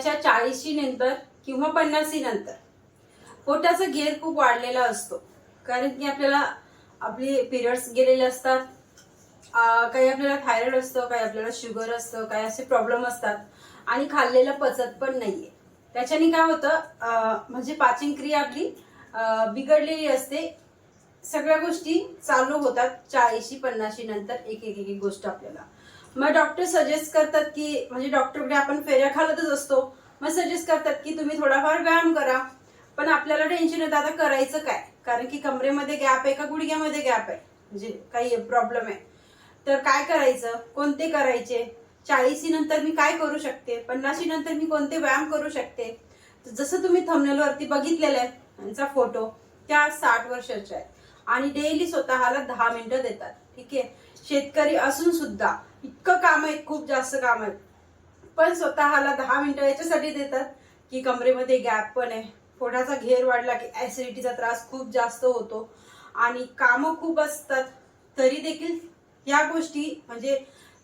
वयाच्या चाळीशी नंतर किंवा पन्नासी नंतर. पोटाचा घेर खूप वाढलेला असतो. कारण की आपल्याला आपले पिरियड्स गेलेले असतात. काही आपल्याला थायरॉइड असतं काही आपल्याला शुगर असतं काही असे प्रॉब्लेम असतात. आणि खाल्लेलं पचत पण नाहीये. त्याच्याने काय होतं म्हणजे पाचन क्रिया आपली बिघडलेली असते. सगळ्या गोष्टी चालू होतात चाळीशी पन्नाशी नंतर एक एक एक गोष्ट आपल्याला. मग डॉक्टर सजेस्ट करतात की म्हणजे डॉक्टरकडे आपण फेऱ्या खालतच असतो. मग सजेस्ट करतात की तुम्ही थोडाफार व्यायाम करा. पण आपल्याला टेन्शन येतं. आता करायचं काय? कारण की कमरेमध्ये गॅप आहे का गुडघ्यामध्ये गॅप आहे? म्हणजे काही प्रॉब्लेम आहे. तर काय करायचं? कोणते करायचे? चाळीसी नंतर मी काय करू शकते? पन्नाशी नंतर मी कोणते व्यायाम करू शकते? जसं तुम्ही thumbnail बघितलेलं आहे त्यांचा फोटो त्या साठ वर्षाच्या आहेत. आणि डेली स्वतःला दहा मिनिटं देतात. ठीक आहे? शेतकरी असून सुद्धा इतकं काम आहे खूप जास्त काम आहे पण स्वतःला दहा मिनिटं याच्यासाठी देतात की कमरेमध्ये गॅप पण आहे. पोटाचा घेर वाढला की ऍसिडिटीचा त्रास खूप जास्त होतो. आणि कामं खूप असतात. तरी देखील या गोष्टी म्हणजे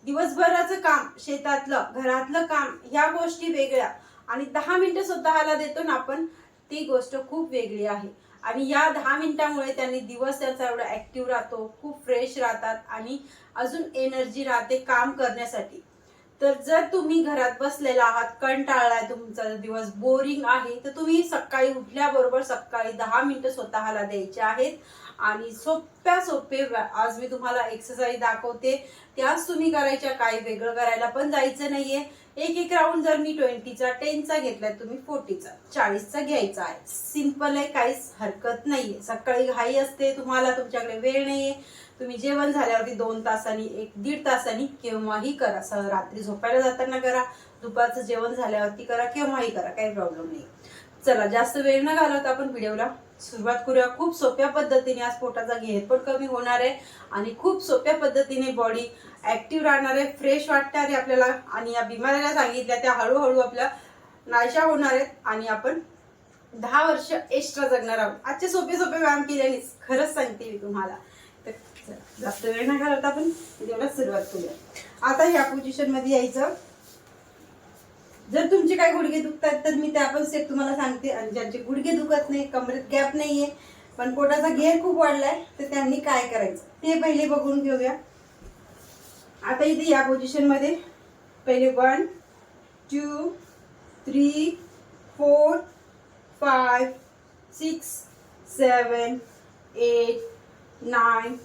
दिवसभराचं काम शेतातलं घरातलं काम ह्या गोष्टी वेगळ्या. आणि दहा मिनिटं स्वतःला देतो ना आपण ती गोष्ट खूप वेगळी आहे. आणि या दहा मिनिटांमुळे त्यांनी दिवस त्यांचा एवढा ऍक्टिव्ह राहतो खूप फ्रेश राहतात आणि अजून एनर्जी राहते काम करण्यासाठी. तर जर तुम्ही घरात बसलेला आहात कंटाळलाय तुमचा दिवस बोरिंग आहे तर तुम्ही सकाळी उठल्याबरोबर सकाळी दहा मिनिटं स्वतःला द्यायचे आहेत. आणि सोप्या सोपे आज मी तुम्हाला एक्सरसाइज दाखवते. त्याच तुम्ही करायच्या काही वेगळं करायला पण जायचं नाहीये. एक एक राऊंड जर मी ट्वेंटीचा टेनचा घेतलाय तुम्ही फोर्टीचा चाळीसचा घ्यायचा आहे. सिंपल आहे काहीच हरकत नाहीये. सकाळी घाई असते तुम्हाला तुमच्याकडे वेळ नाहीये. तुम्ही जेवण झाल्यावरती दोन तासांनी एक दीड तासांनी केव्हाही करा. स- रात्री झोपायला जाताना करा दुपारचं जेवण झाल्यावरती करा केव्हाही करा काही प्रॉब्लेम नाही. चला जास्त वेळ न घालवता आपण व्हिडिओला सुरुवात करूया. खूप सोप्या पद्धतीने आज पोटाचा घेर पण कमी होणार आहे आणि खूप सोप्या पद्धतीने बॉडी ऍक्टिव्ह राहणार आहे. फ्रेश वाटणार आहे आपल्याला. आणि या बिमाऱ्याला सांगितल्या त्या हळूहळू आपल्या नाशा होणार आहेत. आणि आपण दहा वर्ष एक्स्ट्रा जगणार आहोत. आजचे सोपे सोपे व्यायाम केल्याने खरंच सांगते मी तुम्हाला. जास्त वेळ नाही घालवता आपण व्हिडिओला सुरुवात करूया. आता ह्या पोझिशनमध्ये यायचं. जर तुमचे काय गुडघे दुखतात तर मी त्या पण स्टेप तुम्हाला सांगते. आणि ज्यांचे गुडघे दुखत नाही कमरेत गॅप नाहीये पण पोटाचा घेर खूप वाढलाय तर त्यांनी काय करायचं? ते पहिले बघून घेऊया. आता इथे या पोझिशनमध्ये पहिले one two three four five six seven eight nine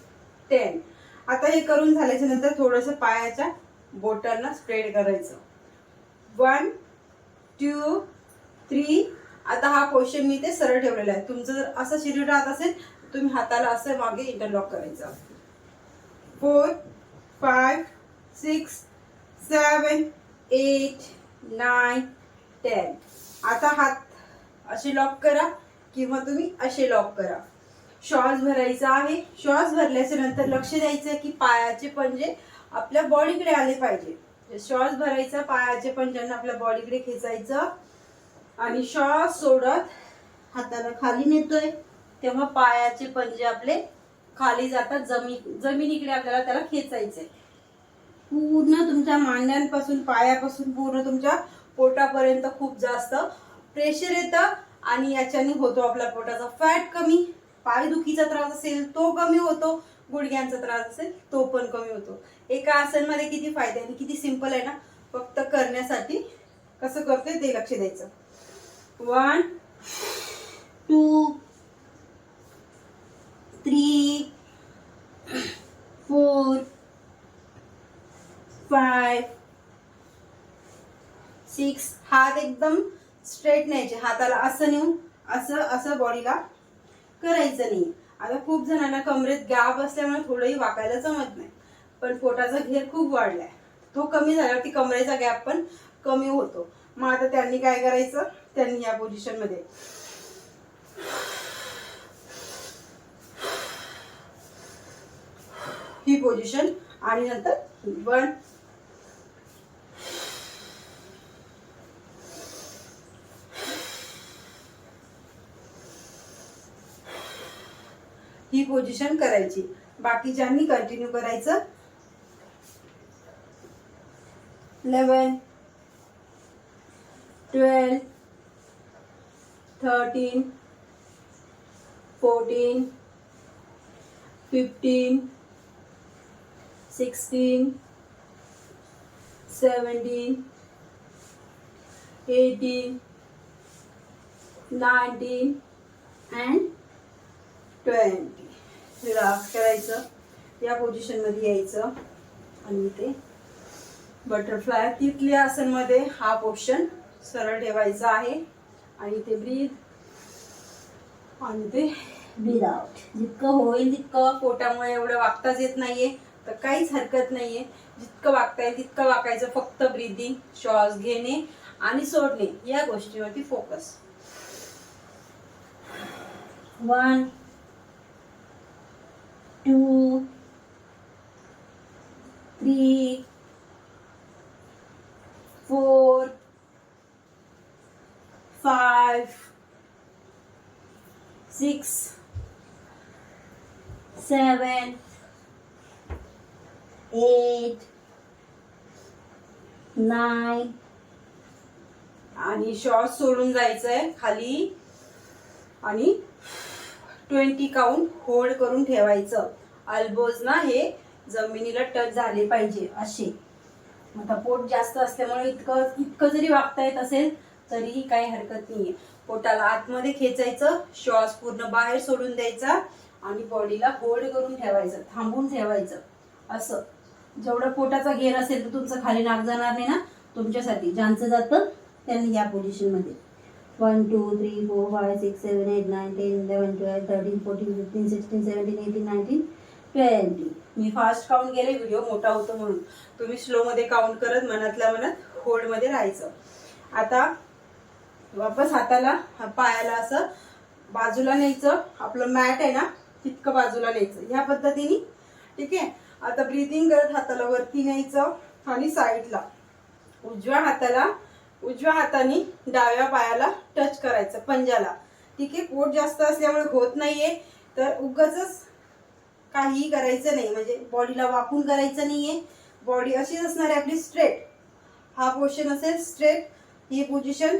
ten आता हे करून झाल्याच्यानंतर थोडंसं पायाच्या बोटांना स्प्रेड करायचं. वन टू थ्री आता हा पोशन मी ते सरळ ठेवलेला आहे. तुमचं जर असं शरीर राहत असेल तर तुम्ही हाताला असं मागे इंटरलॉक करायचं. Four five six seven eight nine ten आता हात असे लॉक करा किंवा तुम्ही असे लॉक करा. श्वास भरायचा आहे. श्वास भरल्याच्या नंतर लक्ष द्यायचं की पायाचे पंजे आपल्या बॉडीकडे आले पाहिजे. श्वास भरायचा पायाचे पंजांना आपल्या बॉडीकडे खेचायचं. आणि श्वास सोडत हाताला खाली नेतोय. तेव्हा पायाचे पंजे आपले खाली जातात. जमीन जमिनीकडे आपल्याला त्याला खेचायचंय. पूर्ण तुमच्या मांड्यांपासून पायापासून पूर्ण तुमच्या पोटापर्यंत खूप जास्त प्रेशर येतं. आणि याच्याने होतो आपल्या पोटाचा फॅट कमी. पायदुखीचा त्रास असेल तो कमी होतो. गुडघ्यांचा त्रास असेल तो पण कमी होतो. एका आसनमध्ये किती फायदे आणि किती सिंपल आहे ना? फक्त करण्यासाठी कसं करतोय ते लक्ष द्यायचं. One two three four five six हात एकदम स्ट्रेट न्यायचे. हाताला असं नेऊन असं असं बॉडीला करायचं नाही. आता खूप जणांना कमरेत गॅप असल्यामुळे थोडंही वाकायला जमत नाही. पण पोटाचा घेर खूप वाढलाय. तो कमी झाल्यावरती कमरेचा गॅप पण कमी होतो. मग आता त्यांनी काय करायचं? त्यांनी या पोझिशनमध्ये ही पोझिशन आणि नंतर वन ही पोझिशन करायची. बाकीच्यांनी कंटिन्यू करायचं eleven twelve thirteen fourteen fifteen sixteen seventeen eighteen nineteen and twenty relax करायचं. या पोझिशनमध्ये यायचं. आणि ते बटरफ्लाय तिथल्या आसनमध्ये हा पोर्शन सरळ ठेवायचा आहे. आणि ते ब्रीद आणि ते ब्रीद आउट जितकं होईल तितकं पोटामुळे एवढं वागताच येत नाहीये. तर काहीच हरकत नाहीये. जितकं वागता येईल तितकं वाकायचं फक्त ब्रीदिंग श्वास घेणे आणि सोडणे. या गोष्टीवरती focus one two three four five, six seven eight nine आणि श्वास सोडून जायचंय खाली. आणि ट्वेंटी काउंट होल्ड करून ठेवायचं. अल्बोज ना हे जमिनीला टच झाले पाहिजे असे. आता पोट जास्त असल्यामुळे इतकं इतकं जरी वागता येत असेल तरीही काही हरकत नाहीये. पोटाला आतमध्ये खेचायचं श्वास पूर्ण बाहेर सोडून द्यायचा आणि बॉडीला होल्ड करून ठेवायचं थांबून ठेवायचं. असं. जेवढं पोटाचा घेर असेल तर तुमचं खाली नाक जाणार नाही ना? तुमच्यासाठी. ज्यांचं जातं त्यांनी या पोझिशनमध्ये one two three four five six seven eight nine ten eleven twelve thirteen fourteen fifteen sixteen seventeen eighteen nineteen twenty मी फास्ट काउंट केले व्हिडिओ मोठा होतो म्हणून. तुम्ही स्लो मध्ये काउंट करत मनातल्या मनात होल्डमध्ये राहायचं. आता वापस हाताला पायाला असं बाजूला न्यायचं. आपलं मॅट आहे ना तितकं बाजूला न्यायचं. ह्या पद्धतीने ठीक आहे? आता ब्रिदिंग करत हाताला वरती न्यायचं आणि साईडला उजव्या हाताला उजव्या हाताने डाव्या पायाला टच करायचं पंजाला. ठीक आहे? पोट जास्त असल्यामुळे होत नाहीये. तर उगच काहीही करायचं नाही. म्हणजे बॉडीला वाकून करायचं नाहीये. बॉडी अशीच असणार आहे आपली स्ट्रेट हा पोर्शन असेल स्ट्रेट ही पोझिशन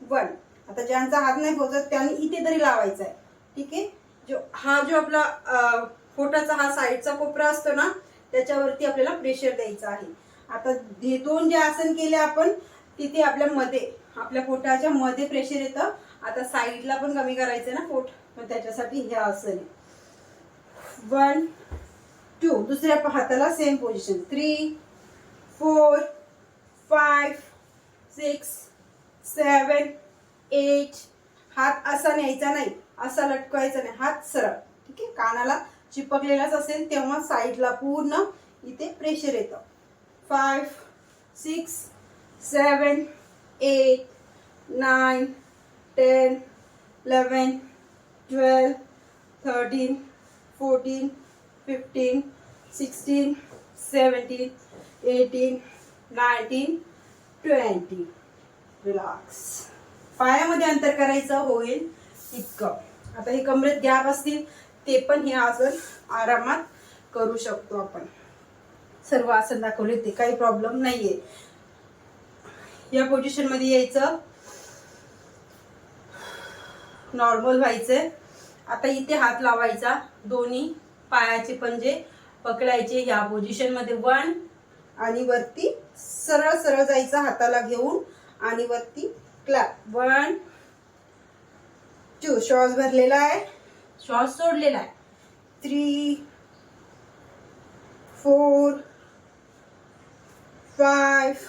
वन आता ज्यांचा हात नाही पोचत त्यांनी इथे तरी लावायचा आहे. ठीक आहे? जो हा जो आपला फोटाचा पोटाचा हा साईडचा कोपरा असतो ना त्याच्यावरती आपल्याला प्रेशर द्यायचा आहे. आता हे दोन जे आसन केले आपण तिथे आपल्या मध्ये आपल्या पोटाच्या मध्ये प्रेशर येतं. आता साईडला पण कमी करायचं ना पोट. मग त्याच्यासाठी हे आसन वन टू दुसऱ्या हाताला same position three four five six seven eight हात असा न्यायचा नाही. असा लटकवायचा नाही. हात सरळ. ठीक आहे? कानाला चिपकलेलाच असेल तेव्हा साईडला पूर्ण इथे प्रेशर येतं. Five six seven eight nine ten eleven, twelve, thirteen fourteen fifteen sixteen seventeen, eighteen nineteen, twenty. Relax. पायामध्ये अंतर करायचं होईल इतकं. आता हे कमरेत गॅप असतील ते पण हे आसन आरामात करू शकतो आपण. सर्व आसन दाखवले ते काही प्रॉब्लेम नाहीये. या पोझिशनमध्ये यायचं. नॉर्मल व्हायचंय आता इथे हात लावायचा. दोन्ही पायाचे पंजे पकडायचे या पोझिशनमध्ये. वन आणि वरती सरळ सरळ जायचं हाताला घेऊन. आणि वरती क्लॅप वन टू श्वास भरलेला आहे. श्वास सोडलेला आहे. Three four five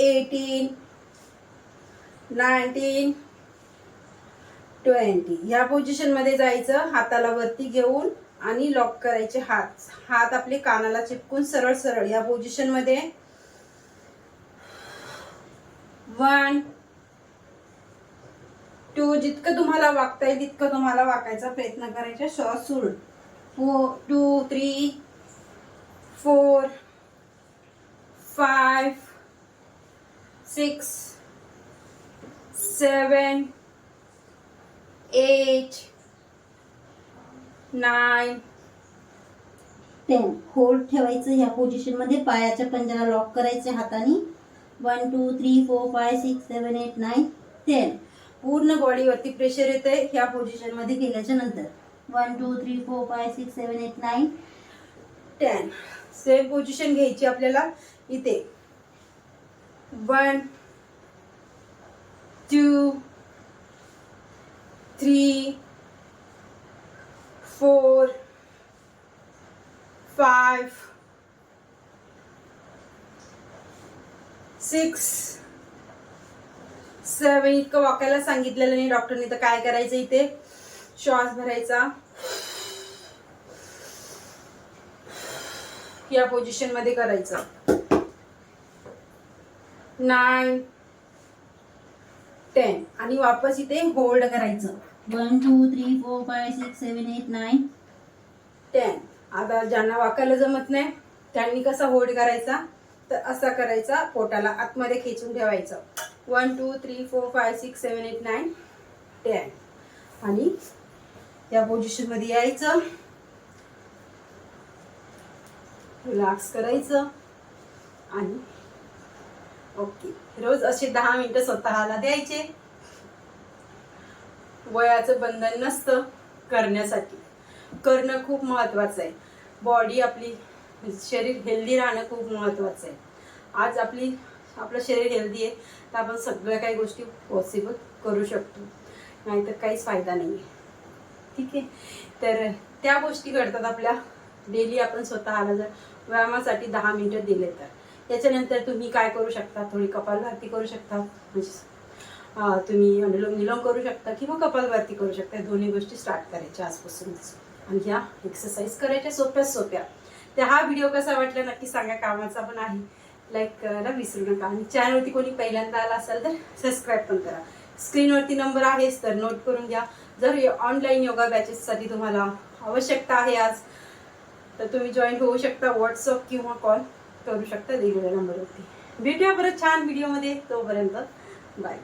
Eighteen nineteen twenty ह्या पोझिशनमध्ये जायचं हाताला वरती घेऊन आणि लॉक करायचे हात. हात आपले कानाला चिपकून सरळ सरळ. या पोझिशनमध्ये वन टू जितकं तुम्हाला वागता येईल तितकं तुम्हाला वाकायचा प्रयत्न करायचा. श्वास सोडून two three four five six seven eight nine. Ten hold ठेवायचं ह्या पोझिशनमध्ये पायाच्या पंजाला लॉक करायचे हाताने. One two three four five six seven eight nine ten पूर्ण बॉडीवरती प्रेशर येते ह्या पोझिशनमध्ये केल्याच्यानंतर. One two three four five six seven eight nine ten same position घ्यायची आपल्याला इथे. One two three four five six seven इतकं वाकायला सांगितलेलं नाही डॉक्टरने तर काय करायचं इथे? श्वास भरायचा. या पोझिशनमध्ये करायचं. नाईन टेन आणि वापस इथे होल्ड करायचं. One two three four five six seven eight nine ten आता ज्यांना वाकायला जमत नाही त्यांनी कसा होल्ड करायचा? तर असा करायचा पोटाला आतमध्ये खेचून ठेवायचं. One two three four five six seven eight nine ten आणि या पोझिशनमध्ये यायचं. रिलॅक्स करायचं. आणि ओके. रोज असे दहा मिनिटं स्वतःला द्यायचे. वयाचं बंधन नसतं करण्यासाठी. करणं खूप महत्वाचं आहे. बॉडी आपली शरीर हेल्दी राहणं खूप महत्वाचं आहे. आज आपली आपलं शरीर हेल्दी आहे तर आपण सगळ्या काही गोष्टी पॉसिबल करू शकतो. नाहीतर काहीच फायदा नाही आहे ठीक आहे? तर त्या गोष्टी घडतात आपल्या. डेली आपण स्वतःला जर व्यायामासाठी दहा मिनिटं दिले तर. त्याच्यानंतर तुम्ही काय करू शकता? थोडी कपालभाती करू शकता. म्हणजे तुम्ही अनुलोम विलोम करू शकता किंवा कपालभाती करू शकता. दोन्ही गोष्टी स्टार्ट करायच्या आजपासूनच. आणि ह्या एक्सरसाइज करायच्या सोप्या सोप्या. तर हा व्हिडिओ कसा वाटला नक्की सांगा. कामाचा पण आहे. लाईक करायला विसरू नका. आणि चॅनलवरती कोणी पहिल्यांदा आला असाल तर सबस्क्राईब पण करा. स्क्रीनवरती नंबर आहेच तर नोट करून घ्या. जर ऑनलाईन योगा बॅचेससाठी तुम्हाला आवश्यकता आहे आज तर तुम्ही जॉईन होऊ शकता. व्हॉट्सअप किंवा कॉल करू शकता दिलेल्या नंबरवरती भेटूया परत छान व्हिडिओमध्ये तोपर्यंत बाय